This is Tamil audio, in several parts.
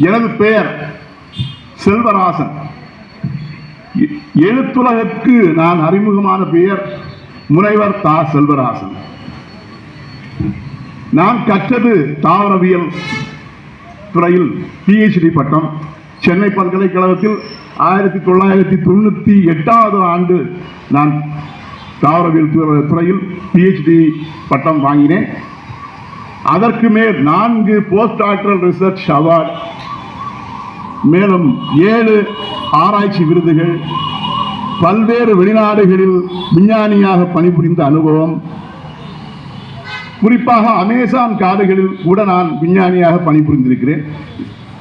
எனது பெயர் செல்வராசன். எ- எழுத்துலகற்கு நான் அறிமுகமான பெயர் முனைவர் தா. செல்வராசன். நான் கற்றது தாவரவியல் துறையில் பிஹெச்டி பட்டம் சென்னை பல்கலைக்கழகத்தில் ஆயிரத்தி தொள்ளாயிரத்தி தொண்ணூற்றி எட்டாவது ஆண்டு நான் தாவரவியல் துறையில் பிஹெச்டி பட்டம் வாங்கினேன். அதற்கு மேல் நான்கு போஸ்ட் டாக்டரல் ரிசர்ச் அவார்ட் மேலும் ஏழு ஆராய்ச்சி விருதுகள் பல்வேறு வெளிநாடுகளில் விஞ்ஞானியாக பணிபுரிந்த அனுபவம். குறிப்பாக அமேசான் காடுகளில் கூட நான் விஞ்ஞானியாக பணிபுரிந்திருக்கிறேன்.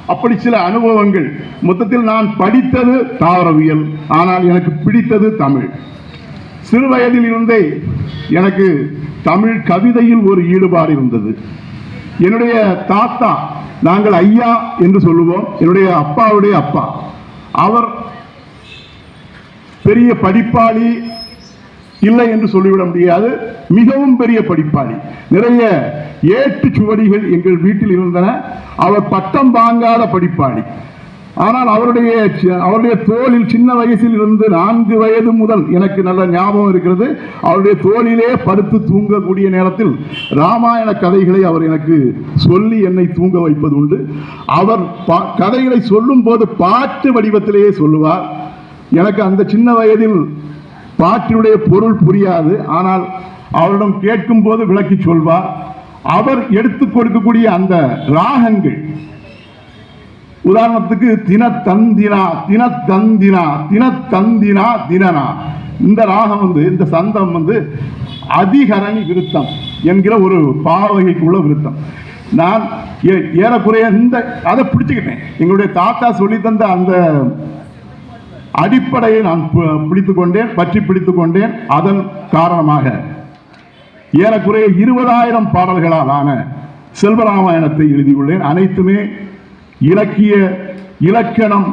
அப்படி சில அனுபவங்கள். மொத்தத்தில் நான் படித்தது தாவரவியல் ஆனால் எனக்கு பிடித்தது தமிழ். சிறு வயதில் இருந்தே எனக்கு தமிழ் கவிதையில் ஒரு ஈடுபாடு இருந்தது. என்னுடைய தாத்தா நாங்கள் ஐயா என்று சொல்லுவோம். என்னுடைய அப்பாவுடைய அப்பா. அவர் பெரிய படிப்பாளி இல்லை என்று சொல்லிவிட முடியாது. மிகவும் பெரிய படிப்பாளி. நிறைய ஏட்டு சுவடிகள் எங்கள் வீட்டில் இருந்தன. அவர் பட்டம் வாங்காத படிப்பாளி. ஆனால் அவருடைய அவருடைய தோளில் சின்ன வயசில் இருந்து நான்கு வயது முதல் எனக்கு நல்ல ஞாபகம் இருக்கிறது. அவருடைய தோளிலே படுத்து தூங்கக்கூடிய நேரத்தில் ராமாயண கதைகளை அவர் எனக்கு சொல்லி என்னை தூங்க வைப்பது உண்டு. அவர் கதைகளை சொல்லும் போது பாட்டு வடிவத்திலேயே சொல்லுவார். எனக்கு அந்த சின்ன வயதில் பாட்டினுடைய பொருள் புரியாது. ஆனால் அவரிடம் கேட்கும் போது விளக்கி சொல்வார். அவர் எடுத்து கொடுக்கக்கூடிய அந்த ராகங்கள் உதாரணத்துக்கு தினத்தந்தினா தினத்தந்தினா தினத்தந்தினா தினனா. இந்த ராகம் வந்து இந்த சந்தம் வந்து அதிகரணி விருத்தம் என்கிற ஒரு பாவகைக்குள்ள விருத்தம். நான் ஏ- ஏறக்குறைய இந்த அதை பிடிச்சுக்கிட்டேன். எங்களுடைய தாத்தா சொல்லி தந்த அந்த அடிப்படையை நான் பு- கொண்டேன் பற்றி பிடித்து கொண்டேன். அதன் காரணமாக ஏறக்குறைய இருபதாயிரம் பாடல்களால் ஆன செல்வராமாயணத்தை எழுதியுள்ளேன். அனைத்துமே இலக்கிய இலக்கணம்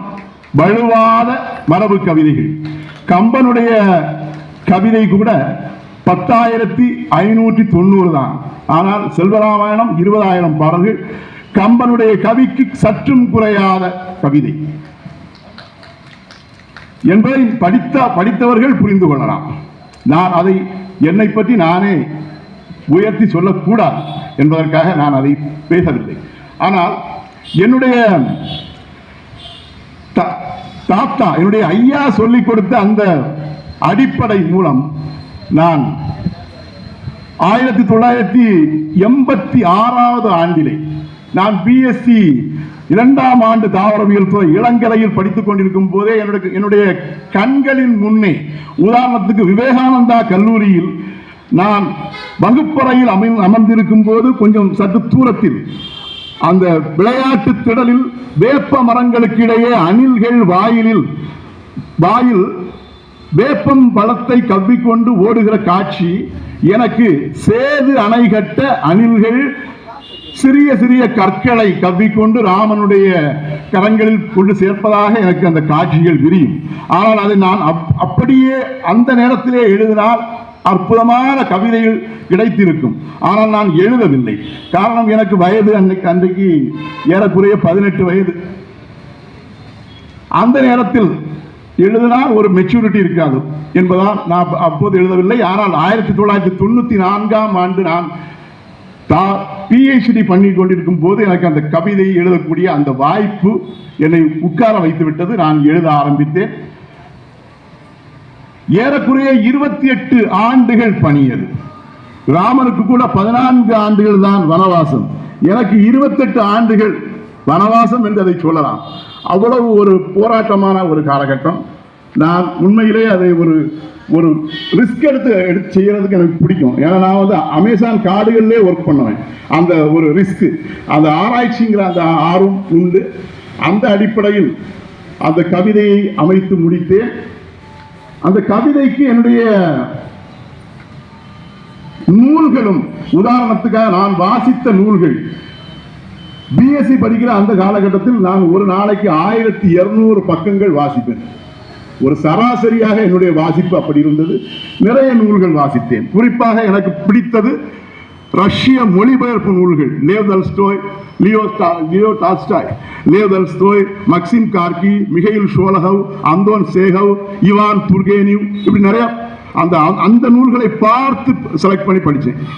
வலுவாத மரபு கவிதைகள். கம்பனுடைய கவிதை கூட பத்தாயிரத்தி ஐநூற்றி தொண்ணூறு தான். ஆனால் செல்வராமாயணம் இருபதாயிரம் பாடல்கள். கம்பனுடைய கவிக்கு சற்றும் குறையாத கவிதை. என்பதை படித்த படித்தவர்கள் புரிந்து கொள்ளலாம். நான் அதை என்னை பற்றி நானே உயர்த்தி சொல்லக்கூடாது என்பதற்காக நான் அதை பேசவில்லை. ஆனால் என்னுடைய தாத்தா என்னுடைய ஐயா சொல்லிக் கொடுத்த அந்த அடிப்படை மூலம் நான் ஆயிரத்தி தொள்ளாயிரத்தி எண்பத்தி ஆறாவது ஆண்டிலே நான் பிஎஸ்சி இரண்டாம் ஆண்டு தாவரவியல் துறை இளங்கரையில் படித்துக் கொண்டிருக்கும் போதே என்னுடைய என்னுடைய கண்களின் முன்னே உதாரணத்துக்கு விவேகானந்தா கல்லூரியில் நான் வகுப்பறையில் அமை அமர்ந்திருக்கும் போது கொஞ்சம் சற்று தூரத்தில் அந்த விளையாட்டு திடலில் வேப்ப மரங்களுக்கு இடையே அணில்கள் வாயிலில் வாயில் வேப்பம் பழத்தை கவ்விக்கொண்டு ஓடுகிற காட்சி எனக்கு சேது அணை கட்ட அணில்கள் சிறிய சிறிய கற்களை கவ்விக்கொண்டு ராமனுடைய கரங்களில் கொண்டு சேர்ப்பதாக எனக்கு அந்த காட்சிகள் விரியும். ஆனால் அதை நான் அப்- அப்படியே அந்த நேரத்திலே எழுதினால் அற்புதமான கவிதைகள் கிடைத்திருக்கும். ஆனால் நான் எழுதவில்லை. காரணம் எனக்கு வயது அன்னைக்கு அன்றைக்கு ஏறக்குறைய பதினெட்டு வயது. அந்த நேரத்தில் எழுதினால் ஒரு மெச்சூரிட்டி இருக்காது என்பதால் நான் அப்போது எழுதவில்லை. ஆனால் ஆயிரத்தி தொள்ளாயிரத்தி தொண்ணூற்றி நான்காம் ஆண்டு நான் தா பிஹெச்டி பண்ணி கொண்டிருக்கும் போது எனக்கு அந்த கவிதை எழுதக்கூடிய அந்த வாய்ப்பு என்னை உட்கார வைத்து விட்டது நான் எழுத ஆரம்பித்தேன். ஏறக்குறைய இருபத்தி எட்டு ஆண்டுகள் பணியது. ராமனுக்கு கூட பதினான்கு ஆண்டுகள் தான் வனவாசம். எனக்கு இருபத்தெட்டு ஆண்டுகள் வனவாசம் என்று அதை சொல்லலாம். அவ்வளவு ஒரு போராட்டமான ஒரு காலகட்டம். நான் உண்மையிலே அதை ஒரு ஒரு ரிஸ்க் எடுத்து எடுத்து செய்யறதுக்கு எனக்கு பிடிக்கும். ஏன்னா நான் வந்து அமேசான் காடுகள்லே ஒர்க் பண்ணுவேன். அந்த ஒரு ரிஸ்க் அந்த ஆராய்ச்சிங்கிற அந்த ஆர்வம் உண்டு. அந்த அடிப்படையில் அந்த கவிதையை அமைத்து முடித்தேன். அந்த கவிதைக்கு என்னுடைய நூல்களும் உதாரணத்துக்காக நான் வாசித்த நூல்கள். பிஎஸ்சி படிக்கிற அந்த காலகட்டத்தில் நான் ஒரு நாளைக்கு ஆயிரத்தி இருநூறு பக்கங்கள் வாசிப்பேன். ஒரு சராசரியாக என்னுடைய வாசிப்பு அப்படி இருந்தது. நிறைய நூல்கள் வாசித்தேன். குறிப்பாக எனக்கு பிடித்தது ரஷ்ய மொழிபெயர்ப்பு நூல்கள் Lev Tolstoy Leo Leo Tolstoy Lev Tolstoy Maxim Gorky Mikhail Sholokhov Anton Chekhov Ivan Turgenev இப்படி நிறையா அந்த அந்த நூல்களை பார்த்து செலக்ட் பண்ணி படித்தேன்.